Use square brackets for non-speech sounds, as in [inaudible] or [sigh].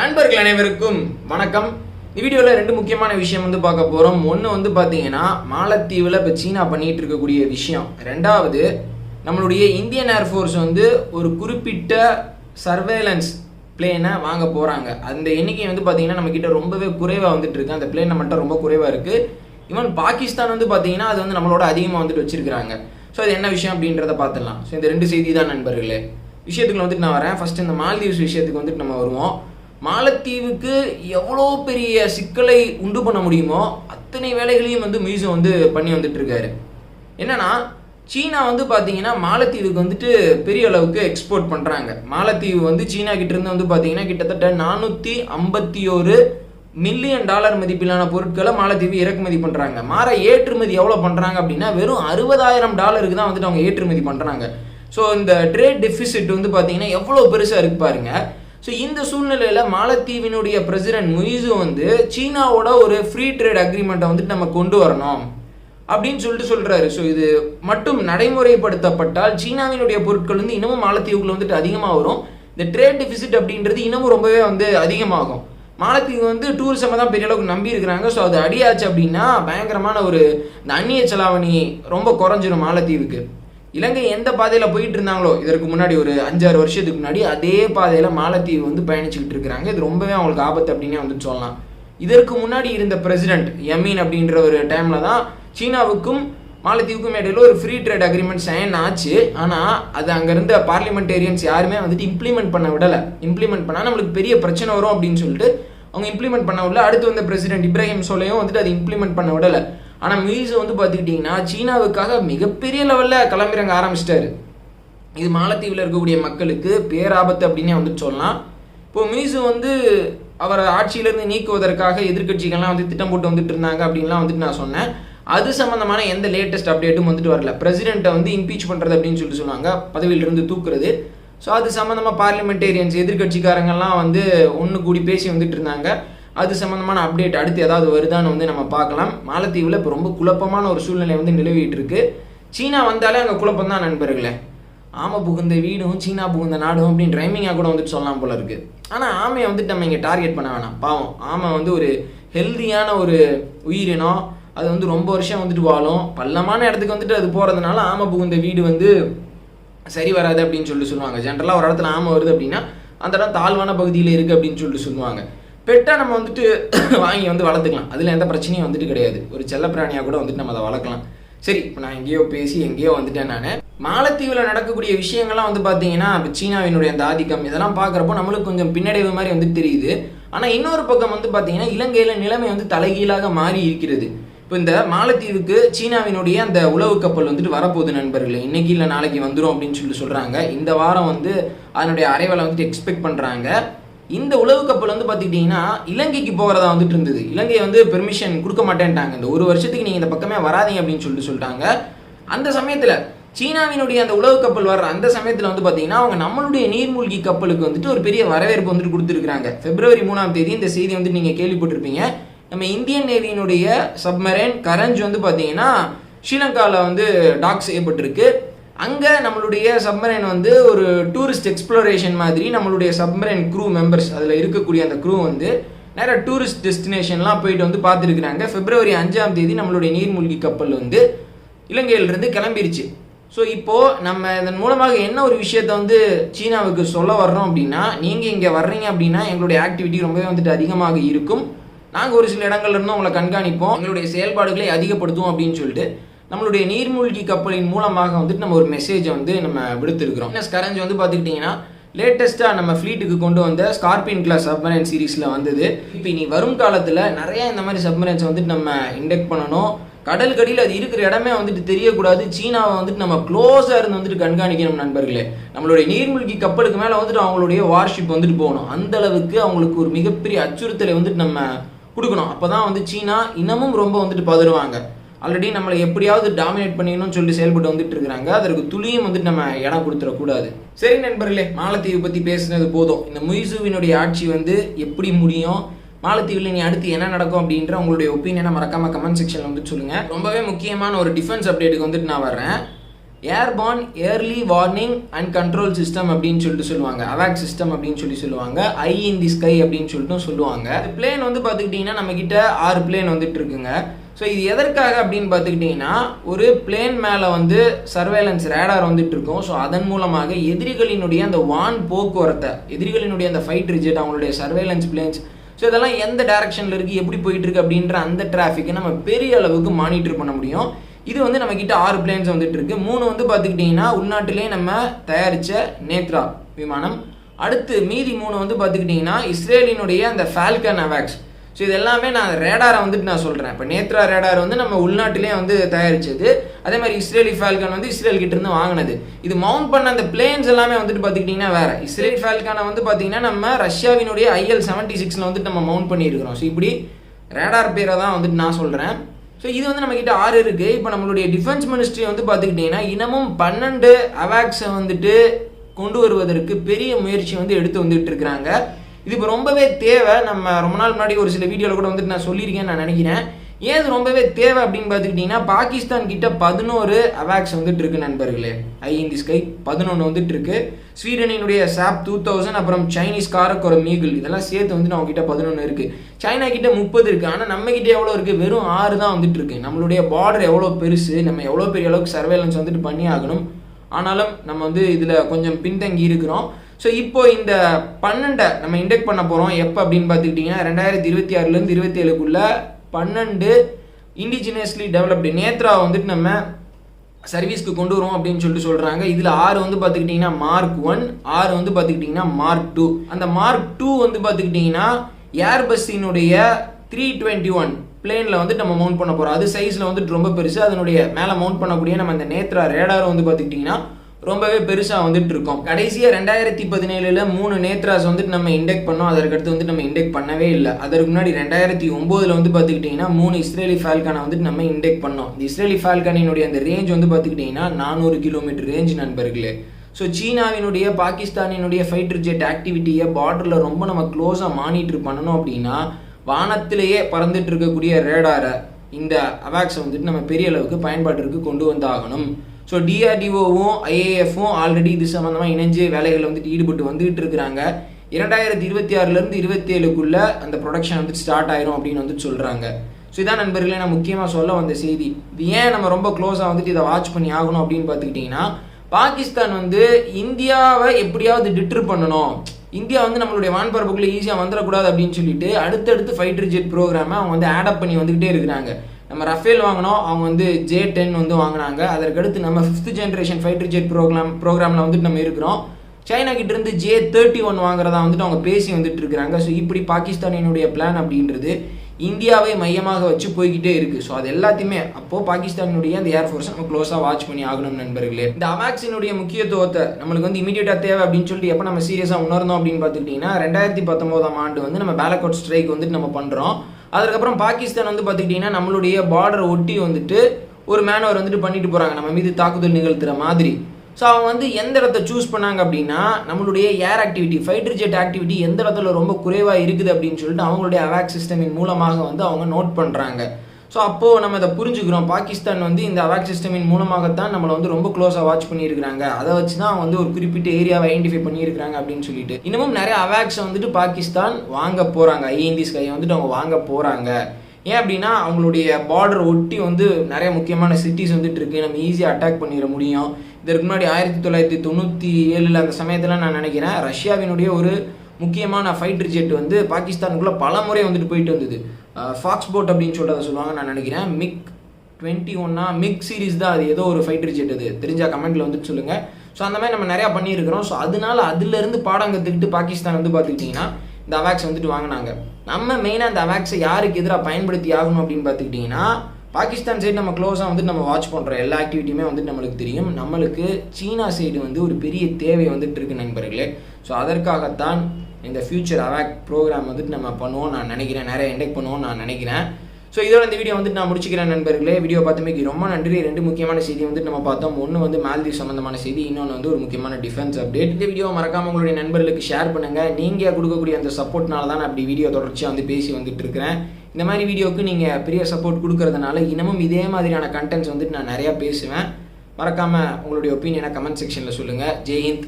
நண்பர்கள் அனைவருக்கும் வணக்கம். இந்த வீடியோவில் ரெண்டு முக்கியமான விஷயம் வந்து பார்க்க போகிறோம் ஒன்று வந்து பார்த்தீங்கன்னா மாலத்தீவில் இப்போ சீனா பண்ணிகிட்டு இருக்கக்கூடிய விஷயம். ரெண்டாவது நம்மளுடைய இந்தியன் ஏர்ஃபோர்ஸ் வந்து ஒரு குறிப்பிட்ட சர்வேலன்ஸ் பிளேனை வாங்க போகிறாங்க அந்த எண்ணிக்கை வந்து பார்த்தீங்கன்னா நம்மக்கிட்ட ரொம்பவே குறைவாக வந்துட்டு இருக்கு. அந்த பிளேன் நம்மகிட்ட ரொம்ப குறைவாக இருக்குது ஈவன் பாகிஸ்தான் வந்து பார்த்தீங்கன்னா அது வந்து நம்மளோட அதிகமாக வந்துட்டு வச்சிருக்காங்க ஸோ அது என்ன விஷயம் அப்படின்றத பார்த்துடலாம் ஸோ இந்த ரெண்டு செய்தி தான் நண்பர்களே. விஷயத்துக்கு வந்துட்டு நான் வரேன். ஃபர்ஸ்ட் இந்த மால்தீவ்ஸ் விஷயத்துக்கு வந்துட்டு நம்ம வருவோம். மாலத்தீவுக்கு எவ்வளோ பெரிய சிக்கலை உண்டு பண்ண முடியுமோ அத்தனை வேலைகளையும் வந்து மியூசோ வந்து பண்ணி வந்துட்டுருக்காரு. என்னென்னா சீனா வந்து பார்த்தீங்கன்னா மாலத்தீவுக்கு வந்துட்டு பெரிய அளவுக்கு எக்ஸ்போர்ட் பண்ணுறாங்க மாலத்தீவு வந்து சீனா கிட்டேருந்து வந்து பார்த்தீங்கன்னா கிட்டத்தட்ட நானூற்றி ஐம்பத்தி ஒரு மில்லியன் டாலர் மதிப்பிலான பொருட்களை மாலத்தீவு இறக்குமதி பண்ணுறாங்க மாற ஏற்றுமதி எவ்வளோ பண்ணுறாங்க அப்படின்னா வெறும் அறுபதாயிரம் டாலருக்கு தான் வந்துட்டு அவங்க ஏற்றுமதி பண்ணுறாங்க ஸோ இந்த ட்ரேட் டெஃபிசிட் வந்து பார்த்தீங்கன்னா எவ்வளோ பெருசாக இருக்கு பாருங்கள் ஸோ இந்த சூழ்நிலையில் மாலத்தீவினுடைய பிரசிடென்ட் முயிசு வந்து சீனாவோட ஒரு ஃப்ரீ ட்ரேட் அக்ரிமெண்ட்டை வந்துட்டு நம்ம கொண்டு வரணும் அப்படின்னு சொல்லிட்டு சொல்கிறாரு ஸோ இது மட்டும் நடைமுறைப்படுத்தப்பட்டால் சீனாவினுடைய பொருட்கள் வந்து இன்னமும் மாலத்தீவுக்குள்ள வந்துட்டு அதிகமாக வரும். இந்த ட்ரேட் டெபிசிட் அப்படின்றது இன்னமும் ரொம்பவே வந்து அதிகமாகும். மாலத்தீவு வந்து டூரிசமை தான் பெரிய அளவுக்கு நம்பி இருக்கிறாங்க. ஸோ அது அடியாச்சு அப்படின்னா பயங்கரமான ஒரு இந்த அந்நிய செலாவணி ரொம்ப குறைஞ்சிரும் மாலத்தீவுக்கு. இலங்கை எந்த பாதையில் போயிட்டு இருந்தாங்களோ இதற்கு முன்னாடி ஒரு அஞ்சாறு வருஷத்துக்கு முன்னாடி அதே பாதையில் மாலத்தீவு வந்து பயணிச்சுக்கிட்டு இருக்கிறாங்க. இது ரொம்பவே அவங்களுக்கு ஆபத்து அப்படின்னே வந்துட்டு சொல்லலாம். இதற்கு முன்னாடி இருந்த பிரசிடென்ட் யமீன் அப்படின்ற ஒரு டைமில் தான் சீனாவுக்கும் மாலத்தீவுக்கும் இடையில ஒரு ஃப்ரீ ட்ரேட் அக்ரிமெண்ட் சைன் ஆச்சு. ஆனால் அது அங்கே இருந்த பார்லிமெண்டேரியன்ஸ் யாருமே வந்துட்டு இம்ப்ளிமெண்ட் பண்ண விடலை. இம்ப்ளிமெண்ட் பண்ணால் நம்மளுக்கு பெரிய பிரச்சனை வரும் அப்படின்னு சொல்லிட்டு அவங்க இம்ப்ளிமெண்ட் பண்ண விடல. அடுத்து வந்த பிரசிடென்ட் இப்ராஹிம் சோலையும் வந்துட்டு அதை இம்ப்ளிமெண்ட் பண்ண விடலை. ஆனால் மியூஸ் வந்து பார்த்துக்கிட்டிங்கன்னா சீனாவுக்காக மிகப்பெரிய லெவலில் கிளம்பிறங்க ஆரம்பிச்சிட்டாரு. இது மாலத்தீவில் இருக்கக்கூடிய மக்களுக்கு பேராபத்து அப்படின்னே வந்துட்டு சொல்லலாம். இப்போது மியூசு வந்து அவரை ஆட்சியிலேருந்து நீக்குவதற்காக எதிர்க்கட்சிகள்லாம் வந்து திட்டம் போட்டு வந்துட்டு இருந்தாங்க அப்படின்லாம் வந்துட்டு நான் சொன்னேன். அது சம்மந்தமான எந்த லேட்டஸ்ட் அப்டேட்டும் வந்துட்டு வரல. பிரசிடென்ட்டை வந்து இம்பீச் பண்ணுறது அப்படின்னு சொல்லிட்டு சொல்லுவாங்க. பதவியிலிருந்து தூக்குறது. ஸோ அது சம்மந்தமாக பார்லிமெண்டேரியன்ஸ் எதிர்க்கட்சிக்காரங்கெல்லாம் வந்து ஒன்று கூடி பேசி வந்துட்டு இருந்தாங்க. அது சம்மந்தமான அப்டேட் அடுத்து ஏதாவது வருதான்னு வந்து நம்ம பார்க்கலாம். மாலத்தீவில் இப்போ ரொம்ப குழப்பமான ஒரு சூழ்நிலை வந்து நிலவிட்டு இருக்கு சீனா வந்தாலே அங்கே குழப்பம் தான் நண்பர்களே. ஆமை புகுந்த வீடும் சீனா புகுந்த நாடும் அப்படின்னு ட்ரைமிங்காக கூட வந்துட்டு சொல்லலாம் போல இருக்கு. ஆனால் ஆமையை வந்துட்டு நம்ம இங்கே டார்கெட் பண்ண வேணாம். பாவம் ஆமை வந்து ஒரு ஹெல்தியான ஒரு உயிரினம். அது வந்து ரொம்ப வருஷம் வந்துட்டு வாழும். பள்ளமான இடத்துக்கு வந்துட்டு அது போகிறதுனால ஆமை புகுந்த வீடு வந்து சரி வராது அப்படின்னு சொல்லிட்டு சொல்லுவாங்க. ஜென்ரலாக ஒரு இடத்துல ஆமை வருது அப்படின்னா அந்த இடம் தாழ்வான பகுதியில் இருக்குது அப்படின்னு சொல்லிட்டு சொல்லுவாங்க. பெட்டாக நம்ம வந்துட்டு [coughs] வாங்கி வந்து வளர்த்துக்கலாம். அதில் எந்த பிரச்சனையும் வந்துட்டு கிடையாது. ஒரு செல்லப்பிராணியாக கூட வந்துட்டு நம்ம அதை வளர்க்கலாம். சரி இப்போ நான் எங்கேயோ பேசி எங்கேயோ வந்துட்டேன் நான். மாலத்தீவில் நடக்கக்கூடிய விஷயங்கள்லாம் வந்து பார்த்தீங்கன்னா இப்போ சீனாவினுடைய அந்த ஆதிக்கம் இதெல்லாம் பார்க்குறப்போ நம்மளுக்கு கொஞ்சம் பின்னடைவு மாதிரி வந்துட்டு தெரியுது. ஆனால் இன்னொரு பக்கம் வந்து பார்த்தீங்கன்னா இலங்கையில் நிலைமை வந்து தலைகீழாக மாறி இருக்கிறது. இப்போ இந்த மாலத்தீவுக்கு சீனாவினுடைய அந்த உளவு கப்பல் வந்துட்டு வரப்போகுது நண்பர்களே. இன்னைக்கு இல்லை நாளைக்கு வந்துடும் அப்படின்னு சொல்லி சொல்கிறாங்க இந்த வாரம் வந்து அதனுடைய அரைவலை வந்துட்டு எக்ஸ்பெக்ட் பண்ணுறாங்க இந்த உளவு கப்பல் வந்து பார்த்துக்கிட்டிங்கன்னா இலங்கைக்கு போகிறதா வந்துட்டு இருந்தது. இலங்கை வந்து பெர்மிஷன் கொடுக்க மாட்டேன்ட்டாங்க. இந்த ஒரு வருஷத்துக்கு நீங்கள் இந்த பக்கமே வராதீங்க அப்படின்னு சொல்லிட்டு சொல்லிட்டாங்க. அந்த சமயத்தில் சீனாவினுடைய அந்த உளவு கப்பல் வர்ற அந்த சமயத்தில் வந்து பார்த்தீங்கன்னா அவங்க நம்மளுடைய நீர்மூழ்கி கப்பலுக்கு வந்துட்டு ஒரு பெரிய வரவேற்பு வந்துட்டு கொடுத்துருக்காங்க பிப்ரவரி மூணாம் தேதி இந்த செய்தி வந்து நீங்கள் கேள்விப்பட்டிருப்பீங்க. நம்ம இந்தியன் நேவியினுடைய சப்மரைன் கரஞ்ச் வந்து பார்த்தீங்கன்னா ஸ்ரீலங்காவில் வந்து டாக் செய்யப்பட்டிருக்கு. அங்கே நம்மளுடைய சப்மரைன் வந்து ஒரு டூரிஸ்ட் எக்ஸ்ப்ளோரேஷன் மாதிரி நம்மளுடைய சப்மரைன் க்ரூ மெம்பர்ஸ் அதில் இருக்கக்கூடிய அந்த க்ரூ வந்து நிறைய டூரிஸ்ட் டெஸ்டினேஷன்லாம் போயிட்டு வந்து பார்த்துருக்குறாங்க. பிப்ரவரி அஞ்சாம் தேதி நம்மளுடைய நீர்மூழ்கி கப்பல் வந்து இலங்கையிலிருந்து கிளம்பிருச்சு. ஸோ இப்போது நம்ம இதன் மூலமாக என்ன ஒரு விஷயத்தை வந்து சீனாவுக்கு சொல்ல வர்றோம் அப்படின்னா நீங்கள் இங்கே வர்றீங்க அப்படின்னா எங்களுடைய ஆக்டிவிட்டி ரொம்பவே வந்துட்டு அதிகமாக இருக்கும். நாங்கள் ஒரு சில இடங்கள்லேருந்து உங்களை கண்காணிப்போம். எங்களுடைய செயல்பாடுகளை அதிகப்படுத்துவோம் அப்படின்னு சொல்லிட்டு நம்மளுடைய நீர்மூழ்கி கப்பலின் மூலமாக வந்துட்டு நம்ம ஒரு மெசேஜை வந்து நம்ம விடுத்திருக்கிறோம். ஸ்கரஞ்ச் வந்து பார்த்துக்கிட்டிங்கன்னா லேட்டஸ்ட்டாக நம்ம ஃப்ளீட்டுக்கு கொண்டு வந்த ஸ்கார்பியன் கிளாஸ் சப்மரைன் சீரீஸில் வந்தது. இப்போ இனி வரும் காலத்தில் நிறைய இந்த மாதிரி சப்மரைன்ஸை வந்துட்டு நம்ம இண்டெக்ட் பண்ணணும். கடல்கடியில் அது இருக்கிற இடமே வந்துட்டு தெரியக்கூடாது. சீனாவை வந்துட்டு நம்ம க்ளோஸாக இருந்து வந்துட்டு கண்காணிக்கணும் நண்பர்களே. நம்மளுடைய நீர்மூழ்கி கப்பலுக்கு மேலே வந்துட்டு அவங்களுடைய வார்ஷிப் வந்துட்டு போகணும். அந்த அளவுக்கு அவங்களுக்கு ஒரு மிகப்பெரிய அச்சுறுத்தலை வந்துட்டு நம்ம கொடுக்கணும். அப்போ தான் வந்து சீனா இன்னமும் ரொம்ப வந்துட்டு பதறுவாங்க. ஆல்ரெடி நம்மளை எப்படியாவது டாமினேட் பண்ணிக்கணும்னு சொல்லி செயல்பட்டு வந்துட்டு இருக்காங்க அதற்கு துளியும் வந்துட்டு நம்ம இடம் கொடுத்துடக்கூடாது சரி நண்பர்களே மாலத்தீவு பற்றி பேசுனது போதும். இந்த முயசுவினுடைய ஆட்சி வந்து எப்படி முடியும்? மாலத்தீவில் நீ அடுத்து என்ன நடக்கும் அப்படின்ற உங்களுடைய ஒப்பீனியனை மறக்காம கமெண்ட் செக்ஷனில் வந்து சொல்லுங்க. ரொம்பவே முக்கியமான ஒரு டிஃபென்ஸ் அப்டேட்டுக்கு வந்துட்டு நான் வர்றேன். Airborne early warning and control system அப்படின்னு சொல்லிட்டு சொல்லுவாங்க. அவாக் சிஸ்டம் அப்படின்னு சொல்லி சொல்லுவாங்க. ஐ இன் தி ஸ்கை அப்படின்னு சொல்லிட்டு சொல்லுவாங்க. பிளேன் வந்து பார்த்துக்கிட்டிங்கன்னா நம்மக்கிட்ட ஆறு பிளேன் வந்துட்டு இருக்குங்க. ஸோ இது எதற்காக அப்படின்னு பார்த்துக்கிட்டிங்கன்னா ஒரு பிளேன் மேலே வந்து சர்வேலன்ஸ் ரேடார் வந்துட்டு இருக்கும். ஸோ அதன் மூலமாக எதிரிகளினுடைய அந்த வான் போக்குவரத்தை எதிரிகளினுடைய அந்த ஃபைட் ரிஜெட் அவங்களுடைய சர்வேலன்ஸ் பிளேன்ஸ் ஸோ இதெல்லாம் எந்த டேரக்ஷனில் இருக்குது எப்படி போயிட்டு இருக்கு அப்படின்ற அந்த டிராஃபிக்கை நம்ம பெரிய அளவுக்கு மானிட்டர் பண்ண முடியும். இது வந்து நம்ம கிட்ட ஆறு பிளேன்ஸ் வந்துட்டு இருக்கு. மூணு வந்து பார்த்துக்கிட்டிங்கன்னா உள்நாட்டிலே நம்ம தயாரித்த நேத்ரா விமானம். அடுத்து மீதி மூணு வந்து பார்த்துக்கிட்டிங்கன்னா இஸ்ரேலினுடைய அந்த ஃபால்கன் அவாக்ஸ் ஸோ இது எல்லாமே நான் ரேடாரை வந்துட்டு நான் சொல்கிறேன் இப்போ நேத்ரா ரேடார் வந்து நம்ம உள்நாட்டிலே வந்து தயாரிச்சது. அதே மாதிரி இஸ்ரேலி ஃபால்கன் வந்து இஸ்ரேல் இருந்து வாங்கினது. இது மவுண்ட் பண்ண அந்த பிளேன்ஸ் எல்லாமே வந்துட்டு பார்த்துக்கிட்டிங்கன்னா வேறு. இஸ்ரேல் ஃபால்கனை வந்து பார்த்தீங்கன்னா நம்ம ரஷ்யாவினுடைய ஐஎல் செவன்ட்டி சிக்ஸில் வந்துட்டு நம்ம மவுண்ட் பண்ணியிருக்கிறோம். ஸோ இப்படி ரேடார் பேரை தான் வந்துட்டு நான் சொல்கிறேன் ஸோ இது வந்து நம்மக்கிட்ட ஆறு இருக்குது இப்போ நம்மளுடைய டிஃபென்ஸ் மினிஸ்ட்ரி வந்து பார்த்துக்கிட்டிங்கன்னா இன்னமும் பன்னெண்டு அவாக்ஸை வந்துட்டு கொண்டு வருவதற்கு பெரிய முயற்சி வந்து எடுத்து வந்துட்டு இருக்கிறாங்க. இது இப்போ ரொம்பவே தேவை. நம்ம ரொம்ப நாள் முன்னாடி ஒரு சில வீடியோவில் கூட வந்துட்டு நான் சொல்லியிருக்கேன்னு நான் நினைக்கிறேன். ஏன் இது ரொம்பவே தேவை அப்படின்னு பார்த்துக்கிட்டிங்கன்னா பாகிஸ்தான் கிட்ட பதினோரு அவாக்ஸ் வந்துட்டு இருக்கு நண்பர்களே. ஐ இன் தி ஸ்கை பதினொன்று வந்துட்டு இருக்கு. ஸ்வீடனினுடைய சாப் டூ தௌசண்ட் அப்புறம் சைனீஸ் காரக் ஒரு மீகிள் இதெல்லாம் சேர்த்து வந்து நம்ம கிட்ட பதினொன்று இருக்கு. சைனா கிட்ட முப்பது இருக்கு. ஆனால் நம்ம கிட்ட எவ்வளோ இருக்கு? வெறும் ஆறு தான் வந்துட்டு இருக்கு. நம்மளுடைய பார்டர் எவ்வளோ பெருசு? நம்ம எவ்வளோ பெரிய அளவுக்கு சர்வேலன்ஸ் வந்துட்டு பண்ணி ஆகணும் ஆனாலும் நம்ம வந்து இதில் கொஞ்சம் பின்தங்கி இருக்கிறோம். ஸோ இப்போ இந்த பன்னெண்டை நம்ம இண்டெக்ட் பண்ண போகிறோம் எப்போ அப்படின்னு பார்த்துக்கிட்டிங்கன்னா ரெண்டாயிரத்தி இருபத்தி ஆறுலேருந்து இருபத்தி ஏழுக்குள்ள பன்னெண்டு இண்டிஜினியஸ்லி டெவலப்டு நேத்ரா வந்துட்டு நம்ம சர்வீஸ்க்கு கொண்டு வருவோம் அப்படின்னு சொல்லிட்டு சொல்கிறாங்க இதில் ஆறு வந்து பார்த்துக்கிட்டிங்கன்னா மார்க் ஒன் ஆறு வந்து பார்த்துக்கிட்டிங்கன்னா மார்க் டூ அந்த மார்க் டூ வந்து பார்த்துக்கிட்டிங்கன்னா ஏர்பஸ்ஸினுடைய த்ரீ டுவெண்ட்டி ஒன் பிளேனில் வந்துட்டு நம்ம மவுண்ட் பண்ண போகிறோம் அது சைஸில் வந்துட்டு ரொம்ப பெருசு. அதனுடைய மேலே மவுண்ட் பண்ணக்கூடிய நம்ம அந்த நேத்ரா ரேடார் வந்து பார்த்துக்கிட்டிங்கன்னா ரொம்பவே பெருசாக வந்துட்டு இருக்கோம். கடைசியாக ரெண்டாயிரத்தி பதினேழில் மூணு நேத்ராஸ் வந்துட்டு நம்ம இண்டெக்ட் பண்ணோம். அதற்கடுத்து வந்துட்டு நம்ம இண்டெக்ட் பண்ணவே இல்லை. அதற்கு முன்னாடி ரெண்டாயிரத்தி ஒம்போதில் வந்து பார்த்துக்கிட்டிங்கன்னா மூணு இஸ்ரேலி ஃபால்கானை வந்துட்டு நம்ம இண்டெக்ட் பண்ணோம். இந்த இஸ்ரேலி ஃபால்கானினுடைய அந்த ரேஞ்ச் வந்து பார்த்துக்கிட்டிங்கன்னா நானூறு கிலோமீட்டர் ரேஞ்ச் நண்பர்களே. ஸோ சீனாவினுடைய பாகிஸ்தானினுடைய ஃபைட்டர் ஜெட் ஆக்டிவிட்டியை பார்டரில் ரொம்ப நம்ம க்ளோஸாக மானிட்டர் பண்ணணும் அப்படின்னா வானத்திலேயே பறந்துட்டு இருக்கக்கூடிய ரேடாரை இந்த அவாக்ஸை வந்துட்டு நம்ம பெரிய அளவுக்கு பயன்பாட்டிற்கு கொண்டு வந்தாகணும். ஸோ டிஆர்டிஓவும் ஐஏஎஃப்பும் ஆல்ரெடி இது சம்மந்தமாக இணைஞ்சு வேலைகளில் வந்துட்டு ஈடுபட்டு வந்துகிட்டு இருக்கிறாங்க. இரண்டாயிரத்தி இருபத்தி ஆறுலேருந்து இருபத்தேழுக்குள்ள அந்த ப்ரொடக்ஷன் வந்துட்டு ஸ்டார்ட் ஆயிரும் அப்படின்னு வந்துட்டு சொல்கிறாங்க ஸோ இதான் நண்பர்களே நான் முக்கியமாக சொல்ல வந்த செய்தி. இது ஏன் நம்ம ரொம்ப க்ளோஸாக வந்துட்டு இதை வாட்ச் பண்ணி ஆகணும் அப்படின்னு பார்த்துக்கிட்டிங்கன்னா பாகிஸ்தான் வந்து இந்தியாவை எப்படியாவது டிட்ரு பண்ணணும். இந்தியா வந்து நம்மளுடைய வான்பரப்புக்குள்ளே ஈஸியாக வந்துடக்கூடாது அப்படின்னு சொல்லிட்டு அடுத்தடுத்து ஃபைட்டர் ஜெட் ப்ரோக்ராமை அவங்க வந்து ஆடப் பண்ணி வந்துக்கிட்டே இருக்கிறாங்க. நம்ம ரஃபேல் வாங்கினோம் அவங்க வந்து ஜே டென் வந்து வாங்கினாங்க. அதற்கடுத்து நம்ம fifth generation fighter jet program ப்ரோக்ராமில் வந்துட்டு நம்ம இருக்கிறோம். சைனா கிட்ட இருந்து ஜே தேர்ட்டி ஒன் வாங்குறதா வந்துட்டு அவங்க பேசி வந்துட்டு இருக்கிறாங்க. ஸோ இப்படி பாகிஸ்தானினுடைய பிளான் அப்படின்றது இந்தியாவை மையமாக வச்சு போய்கிட்டே இருக்கு. ஸோ அது எல்லாத்தையுமே அப்போ பாகிஸ்தானுடைய அந்த ஏர்ஃபோர்ஸ் நம்ம க்ளோஸாக வாட்ச் பண்ணி ஆகணும் நண்பர்களே. இந்த அவாக்சினுடைய முக்கியத்துவத்தை நம்மளுக்கு வந்து இமீடியட்டாக தேவை அப்படின்னு சொல்லிட்டு எப்போ நம்ம சீரியஸாக உணர்ந்தோம் அப்படின்னு பார்த்துக்கிட்டிங்கன்னா ரெண்டாயிரத்தி பத்தொம்போதாம் ஆண்டு வந்து நம்ம பேலக்கோட் ஸ்ட்ரைக் வந்துட்டு நம்ம பண்ணுறோம் அதுக்கப்புறம் பாகிஸ்தான் வந்து பார்த்துக்கிட்டிங்கன்னா நம்மளுடைய பார்டரை ஒட்டி வந்துட்டு ஒரு மேனவர் வந்துட்டு பண்ணிட்டு போகிறாங்க நம்ம மீது தாக்குதல் நிகழ்த்துற மாதிரி. ஸோ அவங்க வந்து எந்த இடத்த சூஸ் பண்ணாங்க அப்படின்னா நம்மளுடைய air activity fighter jet activity எந்த இடத்துல ரொம்ப குறைவாக இருக்குது அப்படின்னு சொல்லிட்டு அவங்களுடைய அவாக் சிஸ்டமின் மூலமாக வந்து அவங்க நோட் பண்ணுறாங்க ஸோ அப்போது நம்ம இதை புரிஞ்சுக்கிறோம். பாகிஸ்தான் வந்து இந்த அவாக் சிஸ்டமின் மூலமாகத்தான் நம்மளை வந்து ரொம்ப க்ளோஸாக வாட்ச் பண்ணியிருக்கிறாங்க. அதை வச்சு தான் வந்து ஒரு குறிப்பிட்ட ஏரியாவை ஐடென்டிஃபை பண்ணியிருக்கிறாங்க அப்படின்னு சொல்லிட்டு. இன்னமும் நிறைய அவாக்ஸை வந்துட்டு பாகிஸ்தான் வாங்க போகிறாங்க ஐஎன்டி ஸ்கையை வந்துட்டு அவங்க வாங்க போகிறாங்க ஏன் அப்படின்னா அவங்களுடைய பார்டர் ஒட்டி வந்து நிறைய முக்கியமான சிட்டிஸ் வந்துட்டு இருக்கு. நம்ம ஈஸியாக அட்டாக் பண்ணிட முடியும். இதற்கு முன்னாடி ஆயிரத்தி தொள்ளாயிரத்தி தொண்ணூற்றி ஏழில் அந்த சமயத்தில் நான் நினைக்கிறேன். ரஷ்யாவினுடைய ஒரு முக்கியமான ஃபைட்டர் ஜெட் வந்து பாகிஸ்தானுக்குள்ளே பல முறை வந்துட்டு போயிட்டு வந்தது. ஃபாக்ஸ் போட் அப்படின்னு சொல்கிறத சொல்லுவாங்க நான் நினைக்கிறேன். மிக் டுவெண்ட்டி ஒன்னா மிக் சீரிஸ் தான் அது. ஏதோ ஒரு ஃபைட்டர் ஜெட் அது. தெரிஞ்சா கமெண்ட்டில் வந்துட்டு சொல்லுங்கள் ஸோ அந்த மாதிரி நம்ம நிறையா பண்ணியிருக்கிறோம். ஸோ அதனால அதுலேருந்து பாடம் கற்றுக்கிட்டு பாகிஸ்தான் வந்து பார்த்துக்கிட்டிங்கன்னா இந்த அவாக்ஸ் வந்துட்டு வாங்கினாங்க. நம்ம மெயினாக அந்த அவாக்ஸை யாருக்கு எதிராக பயன்படுத்தி ஆகணும் அப்படின்னு பார்த்துக்கிட்டிங்கன்னா பாகிஸ்தான் சைடு நம்ம க்ளோஸாக வந்துட்டு நம்ம வாட்ச் பண்ணுறோம் எல்லா ஆக்டிவிட்டியுமே வந்துட்டு நம்மளுக்கு தெரியும். நம்மளுக்கு சீனா சைடு வந்து ஒரு பெரிய தேவை வந்துட்டு இருக்கு நண்பர்களே. ஸோ அதற்காகத்தான் இந்த ஃபியூச்சர் அவாக் ப்ரோக்ராம் வந்துட்டு நம்ம பண்ணுவோம் நான் நினைக்கிறேன். நிறைய இண்டெக்ட் பண்ணுவோம் நான் நினைக்கிறேன். ஸோ இதோட இந்த வீடியோ வந்துட்டு நான் முடிச்சுக்கிறேன் நண்பர்களே. வீடியோ பார்த்தமைக்கு ரொம்ப நன்றி. ரெண்டு முக்கியமான செய்தி வந்துட்டு நம்ம பார்த்தோம். ஒன்று வந்து மால்தீவ் சம்மந்தமான செய்தி இன்னொன்று வந்து ஒரு முக்கியமான டிஃபென்ஸ் அப்டேட் இந்த வீடியோ மறக்காம உங்களுடைய நண்பர்களுக்கு ஷேர் பண்ணுங்கள் நீங்கள் கொடுக்கக்கூடிய அந்த சப்போர்ட்னால தான் நான் அப்படி வீடியோ தொடர்ச்சியாக வந்து பேசி வந்துட்டு இருக்கிறேன். இந்த மாதிரி வீடியோவுக்கு நீங்கள் பெரிய சப்போர்ட் கொடுக்கறதுனால இன்னமும் இதே மாதிரியான கண்டென்ட்ஸ் வந்துட்டு நான் நிறையா பேசுவேன். மறக்காமல் உங்களுடைய ஒப்பீனியனை கமெண்ட் செக்ஷனில் சொல்லுங்கள் ஜெய்ஹிந்த்